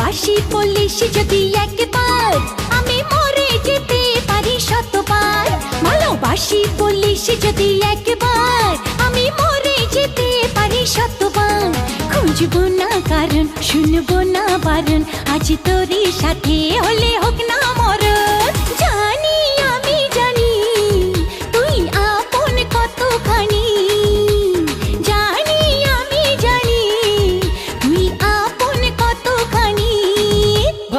ভালোবাসি বলিস যদি একবার আমি মরে যেতে পারি শতবার। ভালোবাসি বলিস যদি একবার আমি মরে যেতে পারি শতবার। খুঁজবো না কারণ, শুনব না বারণ। আজ তোরই সাথে হলে হোক না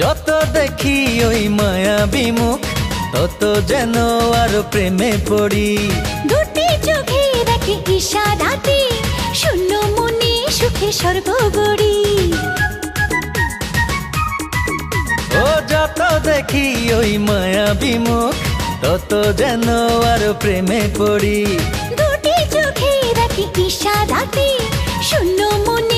যত দেখি ওই মায়া বিমুখ তত যেন আরও প্রেমে পড়ি। দুটি চোখে রাখে ইশারাতে শূন্য মনে সুখে সর্বগড়ি ও যত দেখি ওই মায়া বিমুখ তত যেন আরও প্রেমে পড়ি। দুটি চোখে রাখে ইশারাতে শূন্য মনে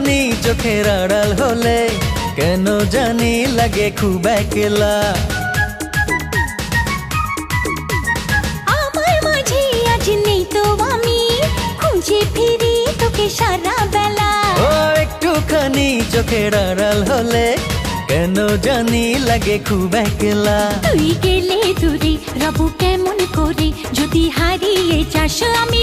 একটুখানি চোখের আড়াল হলে কেন জানি লাগে খুব একলা। আমার মাঝে আজ নেই তো আমি খুঁজে ফিরি তোকে সারা বেলা। ও একটুখানি চোখের আড়াল হলে কেন জানি লাগে খুব একলা। তুই গেলে দূরে রবু কেমন করে যদি হারিয়ে যাস আমি